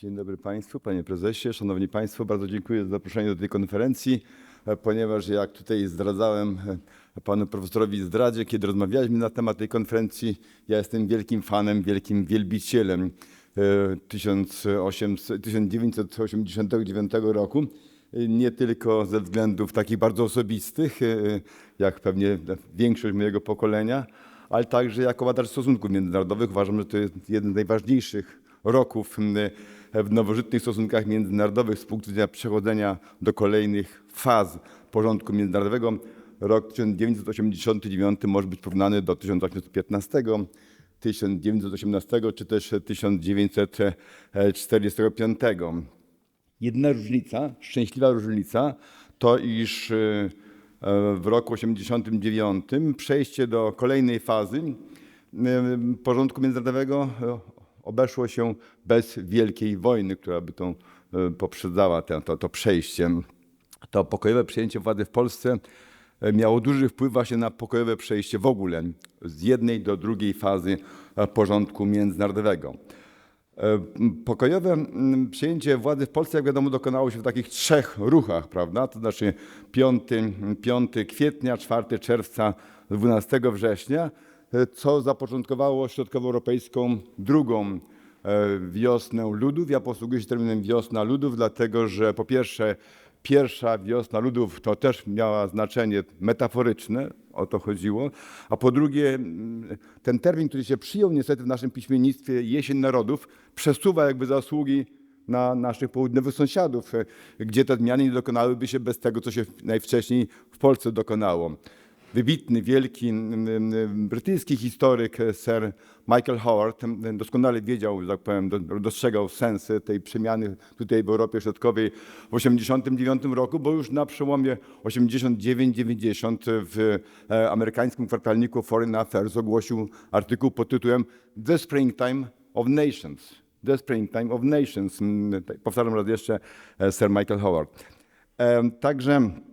Dzień dobry Państwu, Panie Prezesie, Szanowni Państwo. Bardzo dziękuję za zaproszenie do tej konferencji, e, ponieważ jak tutaj zdradzałem e, Panu Profesorowi Zdradzie, kiedy rozmawialiśmy na temat tej konferencji, ja jestem wielkim fanem, wielkim wielbicielem e, 1800 1989 roku. E, Nie tylko ze względów takich bardzo osobistych, jak pewnie większość mojego pokolenia, ale także jako badacz stosunków międzynarodowych uważam, że to jest jeden z najważniejszych roków w nowożytnych stosunkach międzynarodowych z punktu widzenia przechodzenia do kolejnych faz porządku międzynarodowego. Rok 1989 może być porównany do 1815, 1918 czy też 1945. Jedyna różnica, szczęśliwa różnica, to iż e, w roku 89 przejście do kolejnej fazy e, porządku międzynarodowego e, obeszło się bez wielkiej wojny, która by tą e, poprzedzała to, to przejście. To pokojowe przejęcie władzy w Polsce e, miało duży wpływ właśnie na pokojowe przejście w ogóle z jednej do drugiej fazy e, porządku międzynarodowego. Pokojowe mm, przejęcie władzy w Polsce, jak wiadomo, dokonało się w takich trzech ruchach, prawda? To znaczy 5, 5 kwietnia, 4 czerwca, 12 września, co zapoczątkowało środkowoeuropejską drugą e, wiosnę ludów. Ja posługuję się terminem wiosna ludów, dlatego że po pierwsze pierwsza wiosna ludów to też miała znaczenie metaforyczne, o to chodziło, a po drugie ten termin, który się przyjął niestety w naszym piśmiennictwie jesień narodów, przesuwa jakby zasługi na naszych południowych sąsiadów, e, gdzie te zmiany nie dokonałyby się bez tego, co się najwcześniej w Polsce dokonało. Wybitny, wielki brytyjski historyk Sir Michael Howard doskonale wiedział, tak powiem, do- dostrzegał sensy tej przemiany tutaj w Europie Środkowej w 1989 roku, bo już na przełomie 89-90 w e, amerykańskim kwartalniku Foreign Affairs ogłosił artykuł pod tytułem The Springtime of Nations. The Springtime of Nations. Powtarzam raz jeszcze e, Sir Michael Howard. Także e, e,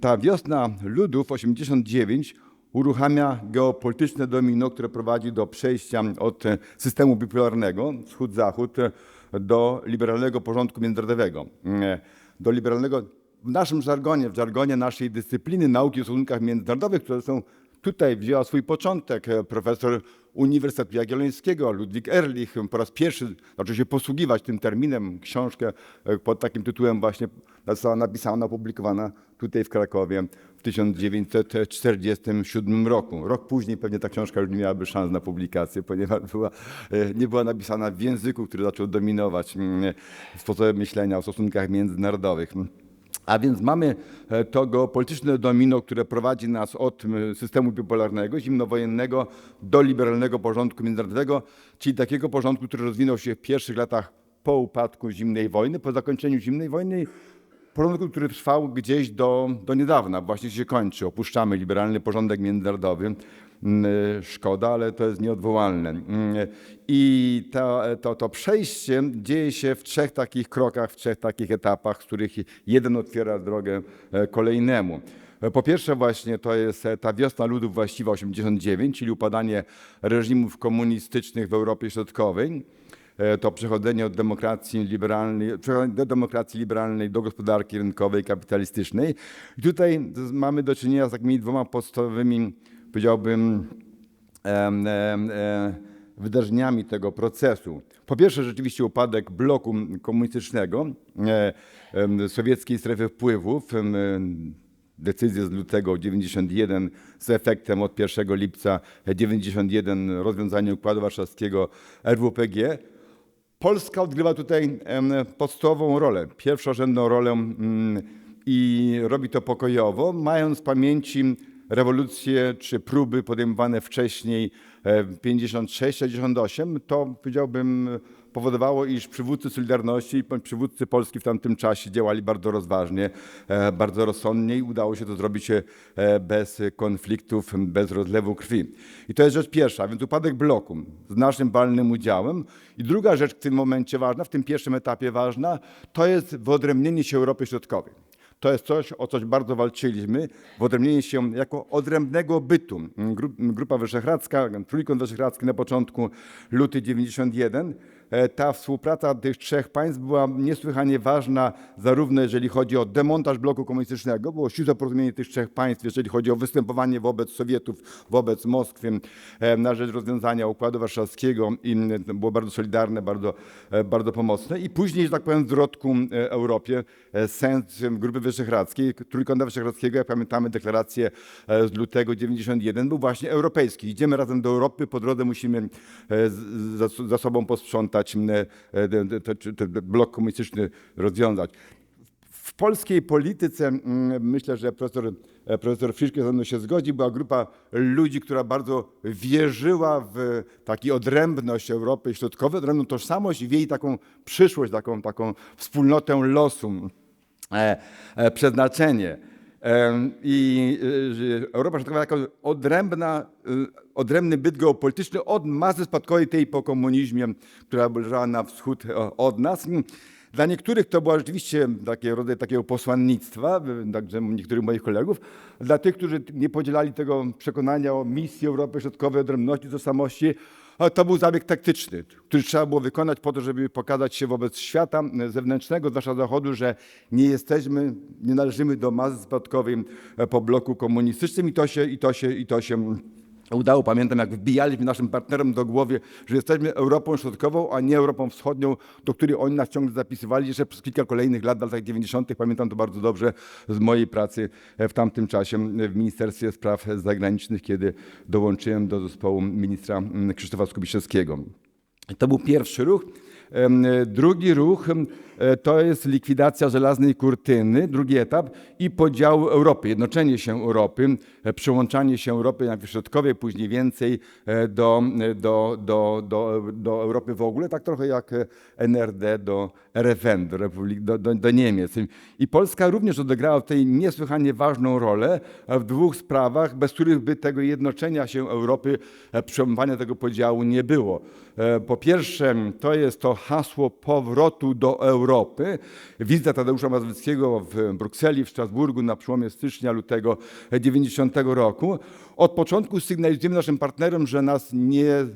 ta wiosna ludów 89 uruchamia geopolityczne domino, które prowadzi do przejścia od e, systemu bipolarnego, wschód-zachód, e, do liberalnego porządku międzynarodowego. E, Do liberalnego, w naszym żargonie, w żargonie naszej dyscypliny nauki o stosunkach międzynarodowych, które są tutaj wzięła swój początek e, profesor Uniwersytetu Jagiellońskiego Ludwik Ehrlich po raz pierwszy zaczął się posługiwać tym terminem. Książkę e, pod takim tytułem właśnie została napisana, opublikowana tutaj w Krakowie w 1947 roku. Rok później pewnie ta książka już nie miałaby szans na publikację, ponieważ była, e, nie była napisana w języku, który zaczął dominować mm, sposobem myślenia o stosunkach międzynarodowych. A więc mamy e, to geopolityczne domino, które prowadzi nas od systemu bipolarnego, zimnowojennego do liberalnego porządku międzynarodowego, czyli takiego porządku, który rozwinął się w pierwszych latach po upadku zimnej wojny, po zakończeniu zimnej wojny. Porządku, który trwał gdzieś do, do niedawna, właśnie się kończy. Opuszczamy liberalny porządek międzynarodowy. Mm, Szkoda, ale to jest nieodwołalne. Mm, I to, to, to przejście dzieje się w trzech takich krokach, w trzech takich etapach, z których jeden otwiera drogę e, kolejnemu. E, Po pierwsze właśnie to jest e, ta wiosna ludów właściwa 89, czyli upadanie reżimów komunistycznych w Europie Środkowej. To przechodzenie od demokracji liberalnej, przechodzenie do demokracji liberalnej do gospodarki rynkowej, kapitalistycznej. I tutaj mamy do czynienia z takimi dwoma podstawowymi, powiedziałbym, e, wydarzeniami tego procesu. Po pierwsze, rzeczywiście upadek bloku komunistycznego, e, sowieckiej strefy wpływów, em, decyzję z lutego 91 z efektem od 1 lipca 91 rozwiązanie Układu Warszawskiego RWPG. Polska odgrywa tutaj podstawową rolę, pierwszorzędną rolę mm, i robi to pokojowo, mając w pamięci rewolucje czy próby podejmowane wcześniej e, 56-68, to powiedziałbym powodowało, iż przywódcy Solidarności i przywódcy Polski w tamtym czasie działali bardzo rozważnie, e, bardzo rozsądnie i udało się to zrobić e, bez konfliktów, bez rozlewu krwi. I to jest rzecz pierwsza, więc upadek bloku z naszym walnym udziałem. I druga rzecz w tym momencie ważna, w tym pierwszym etapie ważna, to jest wyodrębnienie się Europy Środkowej. To jest coś, o coś bardzo walczyliśmy, wyodrębnienie się jako odrębnego bytu. Gru- Grupa Wyszehradzka, Trójkąt Wyszehradzki na początku, luty 91, e, ta współpraca tych trzech państw była niesłychanie ważna, zarówno jeżeli chodzi o demontaż bloku komunistycznego, było ścisłe porozumienie tych trzech państw, jeżeli chodzi o występowanie wobec Sowietów, wobec Moskwy e, na rzecz rozwiązania Układu Warszawskiego i to było bardzo solidarne, bardzo, e, bardzo pomocne. I później, że tak powiem, w e, Europie e, sens Grupy Wyszehradzkiej, Trójkąta Wyszehradzkiego, jak pamiętamy deklarację e, z lutego 91, był właśnie europejski. Idziemy razem do Europy, po drodze musimy e, za sobą posprzątać e, te- te- te- ten blok komunistyczny rozwiązać. W polskiej polityce mm, myślę, że profesor, e, profesor Friszke ze mną się zgodzi, była grupa ludzi, która bardzo wierzyła w taką odrębność Europy Środkowej, odrębną tożsamość i w jej taką przyszłość, taką, taką wspólnotę losu, e, przeznaczenie. I Europa Środkowa jako odrębna, e, odrębny byt geopolityczny od masy spadkowej tej po komunizmie, która leżała na wschód e, od nas. Dla niektórych to była rzeczywiście taki rodzaj takiego posłannictwa, y, także niektórych moich kolegów. Dla tych, którzy nie podzielali tego przekonania o misji Europy Środkowej, odrębności, tożsamości, a to był zabieg taktyczny, który trzeba było wykonać po to, żeby pokazać się wobec świata zewnętrznego, zwłaszcza Zachodu, że nie jesteśmy, nie należymy do masy spadkowej e, po bloku komunistycznym i to się, i to się, i to się udało. Pamiętam, jak wbijaliśmy naszym partnerom do głowy, że jesteśmy Europą Środkową, a nie Europą Wschodnią, do której oni nas ciągle zapisywali jeszcze przez kilka kolejnych lat, w latach 90. Pamiętam to bardzo dobrze z mojej pracy w tamtym czasie w Ministerstwie Spraw Zagranicznych, kiedy dołączyłem do zespołu ministra Krzysztofa Skubiszewskiego. To był pierwszy ruch. Drugi ruch to jest likwidacja żelaznej kurtyny, drugi etap i podział Europy, jednoczenie się Europy, e, przyłączanie się Europy najpierw środkowej, później więcej e, do, do, do, do, do Europy w ogóle, tak trochę jak e, NRD do RFN, do, Republik, do, do, do Niemiec. I Polska również odegrała tej niesłychanie ważną rolę e, w dwóch sprawach, bez których by tego jednoczenia się Europy, e, przełamywania tego podziału nie było. E, Po pierwsze, to jest to hasło powrotu do Europy. Wizyta Tadeusza Mazowieckiego w Brukseli, w Strasburgu na przełomie stycznia, lutego 90 roku. Od początku sygnalizujemy naszym partnerom, że nas nie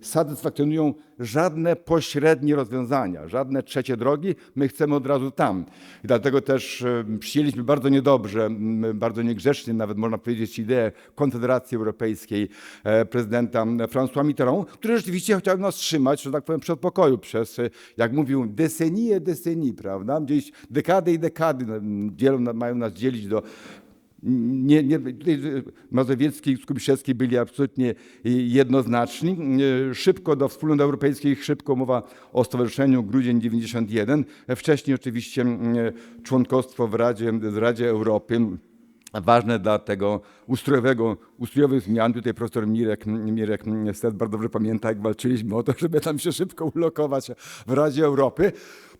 satysfakcjonują żadne pośrednie rozwiązania, żadne trzecie drogi. My chcemy od razu tam. I dlatego też e, przyjęliśmy bardzo niedobrze, bardzo niegrzecznie, nawet można powiedzieć, ideę Konfederacji Europejskiej e, prezydenta François Mitterrand, który rzeczywiście chciał nas trzymać, że tak powiem, przed pokoju przez, e, jak mówił, desenie, desenie, prawda? Gdzieś dekady i dekady m, dzielą, mają nas dzielić do nie, nie, Mazowiecki i Skubiszewski byli absolutnie jednoznaczni. Szybko do wspólnot europejskich, szybko mowa o stowarzyszeniu Grudzień 91. Wcześniej oczywiście mm, członkostwo w Radzie, w Radzie Europy ważne dla tego ustrojowego, ustrojowych zmian. Tutaj profesor Mirek, Mirek Stet bardzo dobrze pamięta, jak walczyliśmy o to, żeby tam się szybko ulokować w Radzie Europy,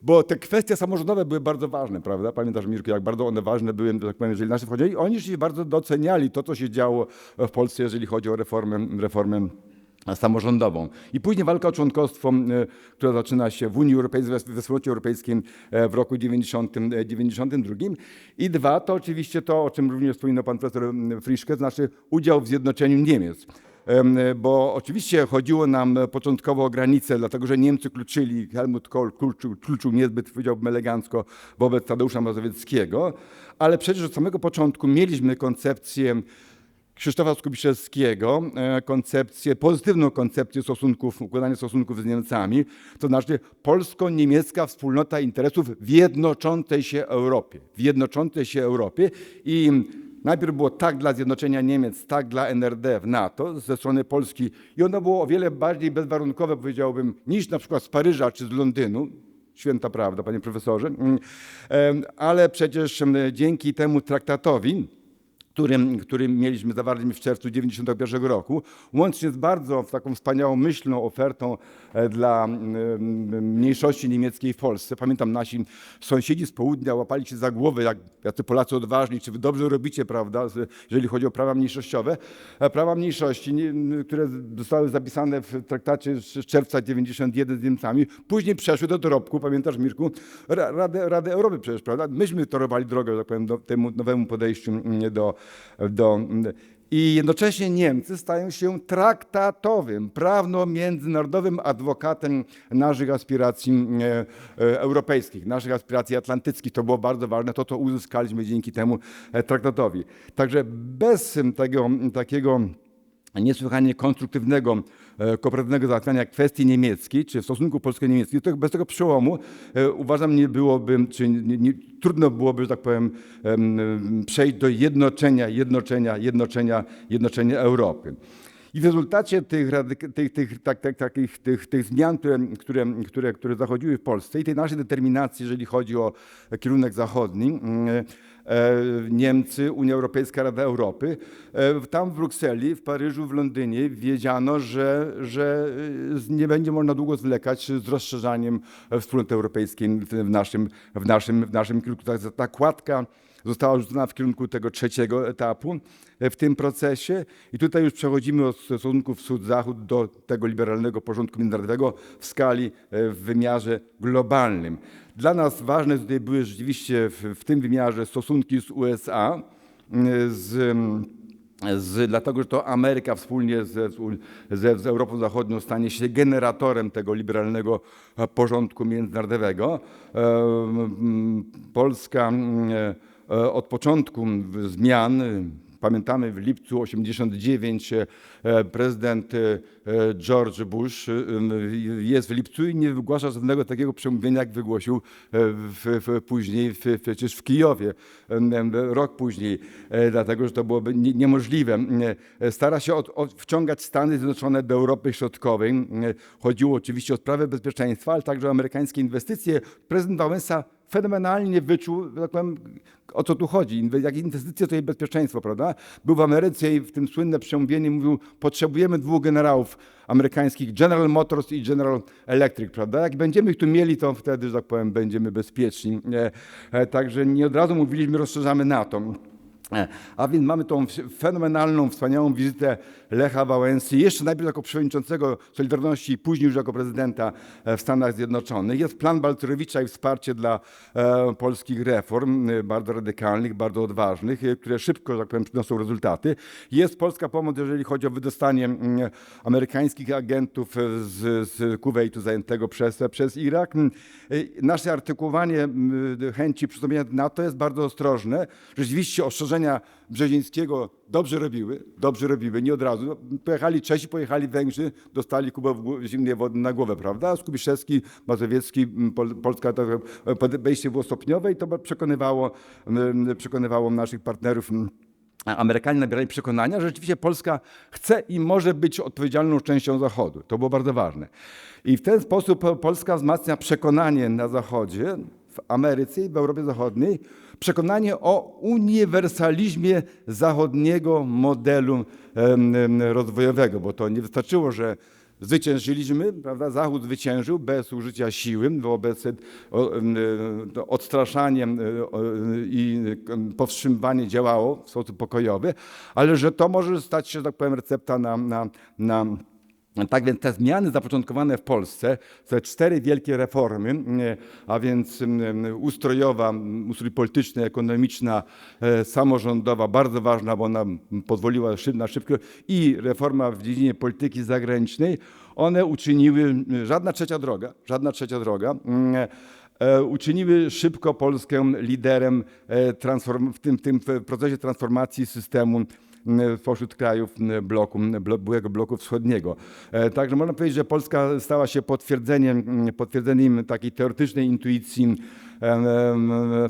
bo te kwestie samorządowe były bardzo ważne, prawda? Pamiętasz Mirku, jak bardzo one ważne były, tak powiem, jeżeli nasi wchodzili. Oni się bardzo doceniali to, co się działo w Polsce, jeżeli chodzi o reformę, reformę samorządową. I później walka o członkostwo, e, która zaczyna się w Unii Europejskiej, we Wspólnocie Europejskiej e, w roku 90, e, 92. I dwa, to oczywiście to, o czym również wspominał pan profesor m, Friszke, znaczy udział w zjednoczeniu Niemiec. Em, Bo oczywiście chodziło nam początkowo o granice, dlatego że Niemcy kluczyli, Helmut Kohl kluczył, kluczył niezbyt, powiedziałbym elegancko, wobec Tadeusza Mazowieckiego, ale przecież od samego początku mieliśmy koncepcję Krzysztofa Skubiszewskiego e, koncepcję, pozytywną koncepcję stosunków, układania stosunków z Niemcami, to znaczy polsko-niemiecka wspólnota interesów w jednoczącej się Europie. W jednoczącej się Europie i najpierw było tak dla zjednoczenia Niemiec, tak dla NRD w NATO ze strony Polski i ono było o wiele bardziej bezwarunkowe, powiedziałbym, niż na przykład z Paryża czy z Londynu, Święta prawda, panie profesorze. Mm, Ale przecież em, dzięki temu traktatowi, którym, którym mieliśmy zawartym w czerwcu 1991 roku, łącznie z bardzo taką wspaniałą myślną ofertą e, dla mniejszości niemieckiej w Polsce. Pamiętam, nasi sąsiedzi z południa łapali się za głowę, jak jacy Polacy odważni, czy wy dobrze robicie, prawda, jeżeli chodzi o prawa mniejszościowe. Prawa mniejszości, nie- które zostały zapisane w traktacie z czerwca 91 z Niemcami, później przeszły do dorobku, pamiętasz Mirku, Ra- Rady, Rady Europy przecież, prawda? Myśmy torowali drogę, tak powiem, do temu nowemu podejściu mm, do, do I jednocześnie Niemcy stają się traktatowym, prawno-międzynarodowym adwokatem naszych aspiracji e, e, europejskich, naszych aspiracji atlantyckich. To było bardzo ważne, to to uzyskaliśmy dzięki temu e, traktatowi. Także bez tego, takiego niesłychanie konstruktywnego, kooperatywnego załatwiania kwestii niemieckiej, czy stosunku polsko-niemieckiego, bez tego przełomu e, uważam nie byłoby, czy nie, nie, trudno byłoby, że tak powiem, em, przejść do jednoczenia, jednoczenia, jednoczenia, jednoczenia Europy. I w rezultacie tych, tych, tych, tak, tak, takich, tych, tych zmian, które, które, które, które zachodziły w Polsce i tej naszej determinacji, jeżeli chodzi o kierunek zachodni, mm, e, Niemcy, Unia Europejska, Rada Europy, e, tam w Brukseli, w Paryżu, w Londynie wiedziano, że, że e, nie będzie można długo zwlekać z rozszerzaniem wspólnoty europejskiej w naszym, w naszym, w naszym kierunku. Ta, ta kładka została rzucona w kierunku tego trzeciego etapu e, w tym procesie. I tutaj już przechodzimy od stosunków wschód-zachód do tego liberalnego porządku międzynarodowego w skali, e, w wymiarze globalnym. Dla nas ważne tutaj były rzeczywiście w, w tym wymiarze stosunki z USA, z z, dlatego, że to Ameryka wspólnie ze, ze, z Europą Zachodnią stanie się generatorem tego liberalnego e, porządku międzynarodowego. Polska od początku zmian, pamiętamy w lipcu 89 e, prezydent e, George Bush e, jest w lipcu i nie wygłasza żadnego takiego przemówienia, jak wygłosił w, w, później w, przecież w Kijowie, rok później, e, dlatego że to byłoby nie- niemożliwe. E, Stara się od, od, wciągać Stany Zjednoczone do Europy Środkowej. E, Chodziło oczywiście o sprawę bezpieczeństwa, ale także o amerykańskie inwestycje. Prezydent Wałęsa fenomenalnie wyczuł, tak powiem, o co tu chodzi. Jak inwestycje, to i bezpieczeństwo, prawda? Był w Ameryce i w tym słynne przemówienie mówił, potrzebujemy dwóch generałów amerykańskich, General Motors i General Electric, prawda? Jak będziemy ich tu mieli, to wtedy, że tak powiem, będziemy bezpieczni. E, e, Także nie od razu mówiliśmy, rozszerzamy NATO. E, A więc mamy tą fenomenalną, wspaniałą wizytę Lecha Wałęsy, jeszcze najpierw jako przewodniczącego Solidarności później już jako prezydenta e, w Stanach Zjednoczonych. Jest plan Balcerowicza i wsparcie dla e, polskich reform, e, bardzo radykalnych, bardzo odważnych, e, które szybko, że tak powiem, przynoszą rezultaty. Jest polska pomoc, jeżeli chodzi o wydostanie mm, amerykańskich agentów e, z, z Kuwejtu zajętego przez, przez Irak. Mm, Nasze artykułowanie mm, chęci przystąpienia do NATO jest bardzo ostrożne. Rzeczywiście ostrzeżenia Brzezińskiego dobrze robiły, dobrze robiły, nie od razu. No, Pojechali Czesi, pojechali Węgrzy, dostali kubę zimnej wody na głowę, prawda? Skubiszewski, Mazowiecki, Pol, Polska, to e, podejście było stopniowe i to przekonywało, przekonywało naszych partnerów. Amerykanie nabierali przekonania, że rzeczywiście Polska chce i może być odpowiedzialną częścią Zachodu. To było bardzo ważne. I w ten sposób Polska wzmacnia przekonanie na Zachodzie, w Ameryce i w Europie Zachodniej, przekonanie o uniwersalizmie zachodniego modelu rozwojowego, bo to nie wystarczyło, że Zwyciężyliśmy, prawda? Zachód zwyciężył bez użycia siły wobec em, e, odstraszaniem e, i powstrzymywanie działało w sposób pokojowy, ale że to może stać się, że tak powiem, recepta na, na, na tak więc te zmiany zapoczątkowane w Polsce, te cztery wielkie reformy, e, a więc m, ustrojowa, m, ustrój polityczny, ekonomiczna, e, samorządowa, bardzo ważna, bo ona pozwoliła na szybko i reforma w dziedzinie polityki zagranicznej, one uczyniły, żadna trzecia droga, żadna trzecia droga, e, uczyniły szybko Polskę liderem e, w, tym, w tym procesie transformacji systemu pośród krajów bloku, byłego bloku wschodniego. E, Także można powiedzieć, że Polska stała się potwierdzeniem, potwierdzeniem takiej teoretycznej intuicji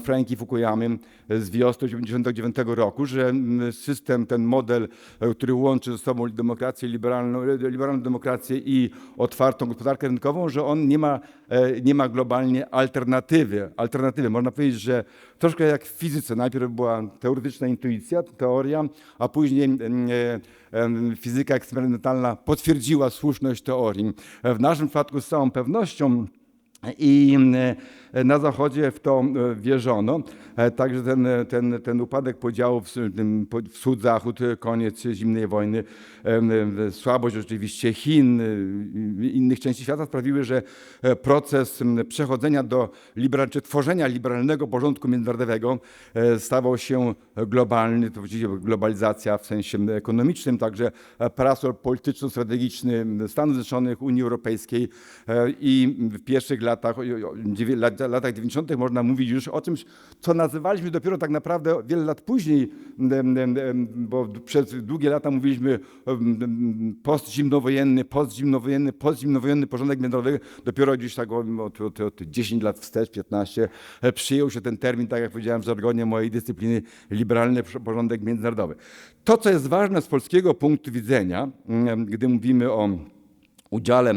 Franki Fukuyamy z wiosny 1989 roku, że system, ten model, e, który łączy ze sobą demokrację liberalną, liberalną demokrację i otwartą gospodarkę rynkową, że on nie ma, e, nie ma globalnie alternatywy. alternatywy. Można powiedzieć, że troszkę jak w fizyce. Najpierw była teoretyczna intuicja, teoria, a później e, fizyka eksperymentalna potwierdziła słuszność teorii. E, W naszym przypadku z całą pewnością I e, na Zachodzie w to e, wierzono. E, Także ten, ten, ten upadek podziału wschód-zachód, koniec zimnej wojny, słabość oczywiście Chin innych części świata sprawiły, że proces przechodzenia do liberal, czy tworzenia liberalnego porządku międzynarodowego stawał się globalny. To oczywiście globalizacja w sensie ekonomicznym, także parasol polityczno-strategiczny Stanów Zjednoczonych, Unii Europejskiej i w pierwszych latach, o- o- dziewię- lat- latach 90. można mówić już o czymś, co nazywaliśmy dopiero tak naprawdę wiele lat później, bo przez długie lata mówiliśmy postzimnowojenny, postzimnowojenny, postzimnowojenny porządek międzynarodowy. Dopiero gdzieś tak od, od, od 10 lat wstecz, 15, e, przyjął się ten termin, tak jak powiedziałem w żargonie mojej dyscypliny, liberalny porządek międzynarodowy. To, co jest ważne z polskiego punktu widzenia, gdy mówimy o udziale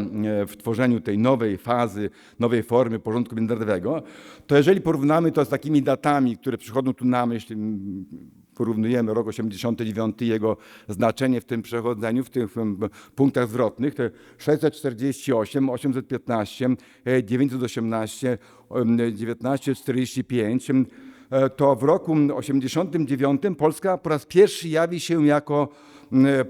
w tworzeniu tej nowej fazy, nowej formy porządku międzynarodowego, to jeżeli porównamy to z takimi datami, które przychodzą tu na myśl, porównujemy rok 89 i jego znaczenie w tym przechodzeniu, w tych punktach zwrotnych, to 648, 815, e, 918, em, 1945, em, e, to w roku 89 Polska po raz pierwszy jawi się jako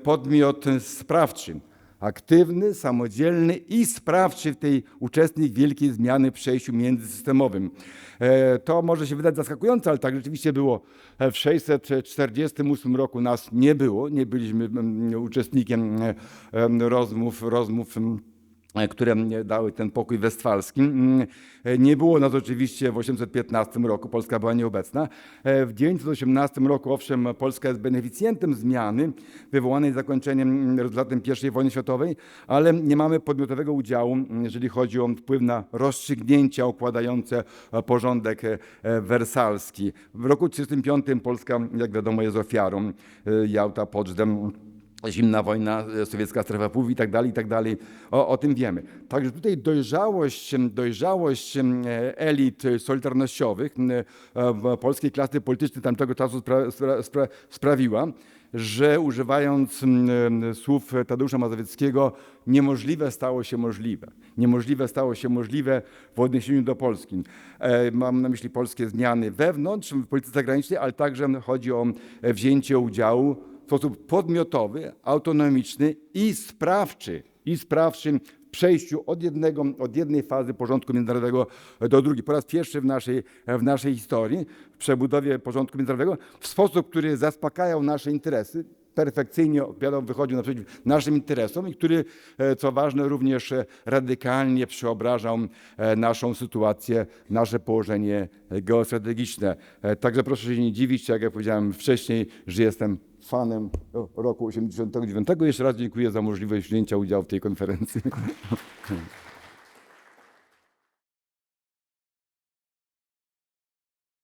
podmiot sprawczy aktywny, samodzielny i sprawczy w tej uczestnik wielkiej zmiany w przejściu międzysystemowym. E, To może się wydać zaskakujące, ale tak rzeczywiście było. E, W 648 roku nas nie było, nie byliśmy mm, uczestnikiem e, rozmów, rozmów mm, które mnie dały ten pokój westfalski. Mm, e, Nie było nas oczywiście w 815 roku, Polska była nieobecna. E, W 918 roku, owszem, Polska jest beneficjentem zmiany wywołanej zakończeniem mm, rezultatem I wojny światowej, ale nie mamy podmiotowego udziału, mm, jeżeli chodzi o wpływ na rozstrzygnięcia układające e, porządek e, e, wersalski. W roku 1935 Polska, jak wiadomo, jest ofiarą e, Jałta, Poczdam, Zimna wojna, e, sowiecka strefa wpływów i tak dalej, i tak dalej. O, o tym wiemy. Także tutaj dojrzałość, dojrzałość e, elit solidarnościowych e, polskiej klasy politycznej tamtego czasu spra, spra, spra, sprawiła, że używając słów Tadeusza Mazowieckiego, niemożliwe stało się możliwe. Niemożliwe stało się możliwe w odniesieniu do Polski. Mam na myśli polskie zmiany wewnątrz w polityce zagranicznej, ale także chodzi o wzięcie udziału sposób podmiotowy, autonomiczny i sprawczy, i sprawczy w przejściu od, jednego, od jednej fazy porządku międzynarodowego do drugiej. Po raz pierwszy w naszej, w naszej historii, w przebudowie porządku międzynarodowego, w sposób, który zaspokajał nasze interesy, perfekcyjnie odpowiadał, wychodził naprzeciw naszym interesom i który, e, co ważne, również radykalnie przeobrażał e, naszą sytuację, nasze położenie geostrategiczne. E, Także proszę się nie dziwić, tak jak powiedziałem wcześniej, że jestem fanem roku 89. Jeszcze raz dziękuję za możliwość wzięcia udziału w tej konferencji.